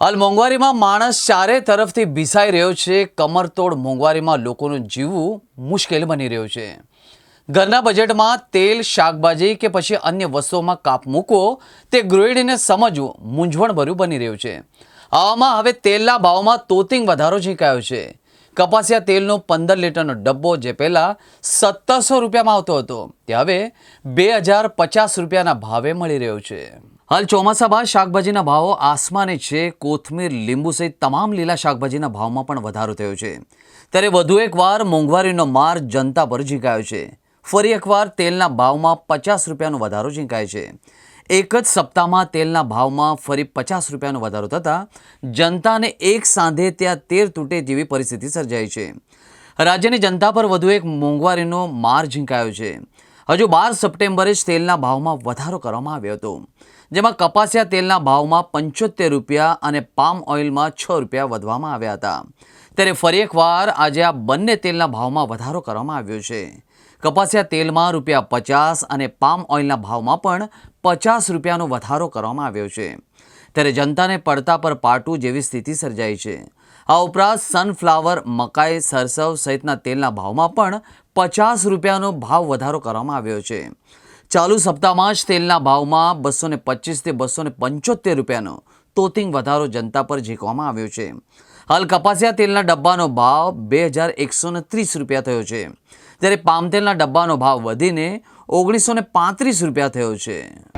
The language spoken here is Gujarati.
હાલ મોંઘવારીમાં માણસ ચારે તરફથી ભીસાઈ રહ્યો છે. કમરતોડ મોંઘવારીમાં લોકોનું જીવવું મુશ્કેલ બની રહ્યું છે. ઘરના બજેટમાં તેલ, શાકભાજી કે પછી અન્ય વસ્તુઓમાં કાપ મૂકવો, તે ગૃહિણીને સમજવું મૂંઝવણભર્યું બની રહ્યું છે. આવામાં હવે તેલના ભાવમાં તોતિંગ વધારો ઝીંકાયો છે. કપાસિયા તેલનો પંદર લીટરનો ડબ્બો જે પહેલાં સત્તરસો રૂપિયામાં આવતો હતો, તે હવે બે હજાર પચાસ રૂપિયાના ભાવે મળી રહ્યો છે. હાલ ચોમાસા બાદ શાકભાજીના ભાવો આસમાને છે. કોથમીર, લીંબુ સહિત તમામ લીલા શાકભાજીના ભાવમાં પણ વધારો થયો છે. ત્યારે વધુ એકવાર મોંઘવારીનો માર જનતા પર ઝીંકાયો છે. ફરી એકવાર તેલના ભાવમાં પચાસ રૂપિયાનો વધારો ઝીંકાય છે. એક જ સપ્તાહમાં તેલના ભાવમાં ફરી પચાસ રૂપિયાનો વધારો થતાં જનતાને એક સાંધે ત્યાં તેર તૂટે જેવી પરિસ્થિતિ સર્જાઈ છે. રાજ્યની જનતા પર વધુ એક મોંઘવારીનો માર ઝીંકાયો છે. હજુ બાર સપ્ટેમ્બરે જ તેલના ભાવમાં વધારો કરવામાં આવ્યો હતો. જેમાં કપાસિયા તેલના ભાવમાં પંચોતેર રૂપિયા અને પામ ઓઇલમાં છ રૂપિયા વધવામાં આવ્યા હતા. ત્યારે ફરી એકવાર આજે આ બંને તેલના ભાવમાં વધારો કરવામાં આવ્યો છે. કપાસિયા તેલમાં રૂપિયા પચાસ અને પામ ઓઇલના ભાવમાં પણ પચાસ રૂપિયાનો વધારો કરવામાં આવ્યો છે. ત્યારે જનતાને પડતા પર પાટું જેવી સ્થિતિ સર્જાઈ છે. આ ઉપરાંત સનફ્લાવર મકાઈ, સરસવ સહિતના તેલના ભાવમાં પણ પચાસ રૂપિયાનો ભાવ વધારો કરવામાં આવ્યો છે. ચાલુ સપ્તાહમાં જ તેલના ભાવમાં બસો ને પચીસથી બસો ને પંચોતેર રૂપિયાનો તોતિંગ વધારો જનતા પર ઝીકવામાં આવ્યો છે. હાલ કપાસિયા તેલના ડબ્બાનો ભાવ બે હજાર એકસો ત્રીસ રૂપિયા થયો છે. જ્યારે પામતેલના ડબ્બાનો ભાવ વધીને ઓગણીસો પાંત્રીસ રૂપિયા થયો છે.